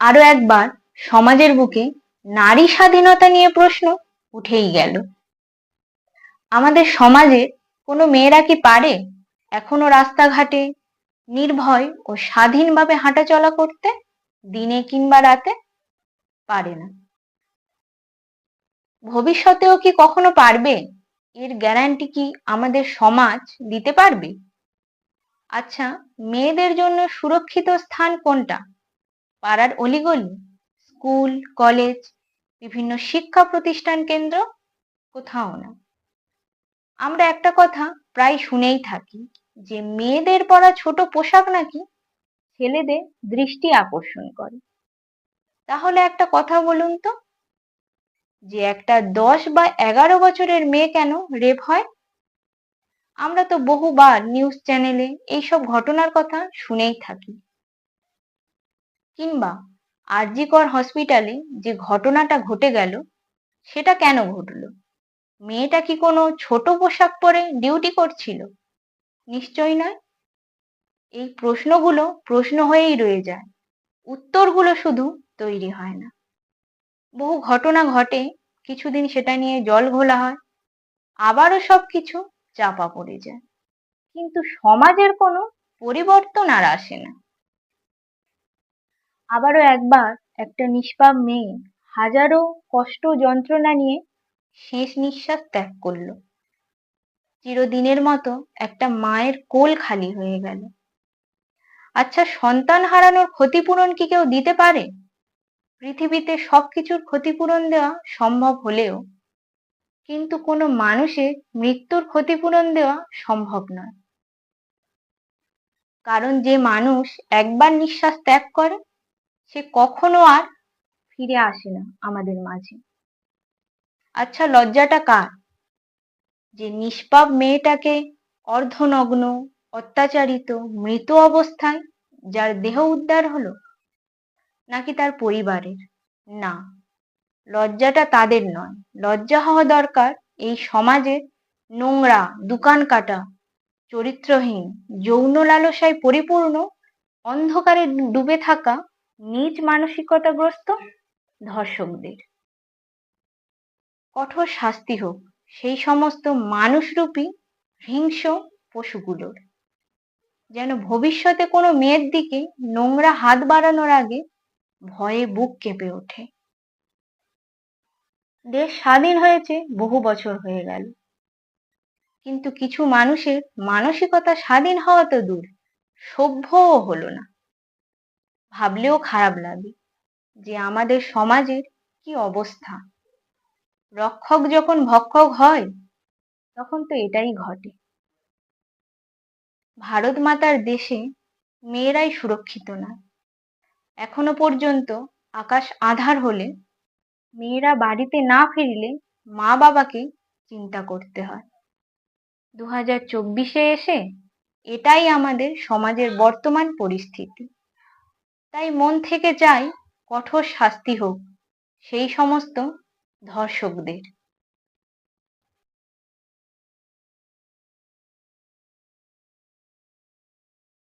আরও একবার সমাজের বুকে নারী স্বাধীনতা নিয়ে প্রশ্ন উঠেই গেল। আমাদের সমাজে কোনো মেয়েরা কি পারে এখনও রাস্তাঘাটে নির্ভয় ও স্বাধীনভাবে হাঁটাচলা করতে? দিনে কিংবা রাতে? পারে না। ভবিষ্যতেও কি কখনো পারবে? এর গ্যারান্টি কি আমাদের সমাজ দিতে পারবে? আচ্ছা মেয়েদের জন্য সুরক্ষিত স্থান কোনটা? পাড়ার অলিগলি, স্কুল, কলেজ, বিভিন্ন শিক্ষা প্রতিষ্ঠান কেন্দ্র কোথাও না। আমরা একটা কথা প্রায় শুনেই থাকি যে মেয়েদের পরা ছোট পোশাক নাকি ছেলেদের দৃষ্টি আকর্ষণ করে। তাহলে একটা কথা বলুন তো, যে একটা দশ বা এগারো বছরের মেয়ে কেন রেপ হয়? আমরা তো বহুবার নিউজ চ্যানেলে এইসব ঘটনার কথা শুনেই থাকি। কিংবা আরজিকর হসপিটালে যে ঘটনাটা ঘটে গেল, সেটা কেন ঘটলো? মেয়েটা কি কোনো ছোট পোশাক পরে ডিউটি করছিল? নিশ্চয়ই নয়। এই প্রশ্নগুলো প্রশ্ন হয়েই রয়ে যায়। উত্তরগুলো শুধু তৈরি হয় না। বহু ঘটনা ঘটে, কিছুদিন সেটা নিয়ে জল ঘোলা হয়, আবারও সব কিছু চাপা পড়ে যায়। কিন্তু সমাজের কোনো পরিবর্তন আর আসে না। আবারও একবার একটা নিষ্পাপ মেয়ে হাজারো কষ্ট যন্ত্রণা নিয়ে শেষ নিঃশ্বাস ত্যাগ করল। চিরদিনের মতো একটা মায়ের কোল খালি হয়ে গেল। আচ্ছা সন্তান হারানোর ক্ষতিপূরণ কি কেউ দিতে পারে? পৃথিবীতে সবকিছুর ক্ষতিপূরণ দেওয়া সম্ভব হলেও, কিন্তু কোনো মানুষের মৃত্যুর ক্ষতিপূরণ দেওয়া সম্ভব নয়। কারণ যে মানুষ একবার নিঃশ্বাস ত্যাগ করে সে কখনো আর ফিরে আসে না আমাদের মাঝে। আচ্ছা লজ্জাটা কার? যে নিষ্পাপ মেয়েটাকে অর্ধনগ্ন, অত্যাচারিত, মৃত অবস্থায় যার দেহ উদ্ধার হলো, নাকি তার পরিবারের? না, লজ্জাটা তাদের নয়। লজ্জা হওয়া দরকার এই সমাজে নোংরা, দোকান কাটা, চরিত্রহীন, যৌন লালসায় পরিপূর্ণ, অন্ধকারে ডুবে থাকা নিজ মানসিকতাগ্রস্ত ধর্ষকদের। কঠোর শাস্তি হোক, সেই সমস্ত মানুষরূপী হিংস্র পশুগুলোর। যেন ভবিষ্যতে কোনো মেয়ের দিকে নোংরা হাত বাড়ানোর আগে ভয়ে বুক কেঁপে ওঠে। দেশ স্বাধীন হয়েছে, বহু বছর হয়ে গেল। কিন্তু কিছু মানুষের মানসিকতা স্বাধীন হওয়া তো দূর, সভ্যও হলো না। ভাবলেও খারাপ লাগে যে আমাদের সমাজের কি অবস্থা। রক্ষক যখন ভক্ষক হয়, তখন তো এটাই ঘটে। ভারত মাতার দেশে মেয়েরাই সুরক্ষিত না। এখনও পর্যন্ত আকাশ আধার হলে মেয়েরা বাড়িতে না ফিরলে মা বাবাকে চিন্তা করতে হয়। দু হাজার চব্বিশে এসে এটাই আমাদের সমাজের বর্তমান পরিস্থিতি। তাই মন থেকে চাই কঠোর শাস্তি হোক সেই সমস্ত ধর্ষকদের।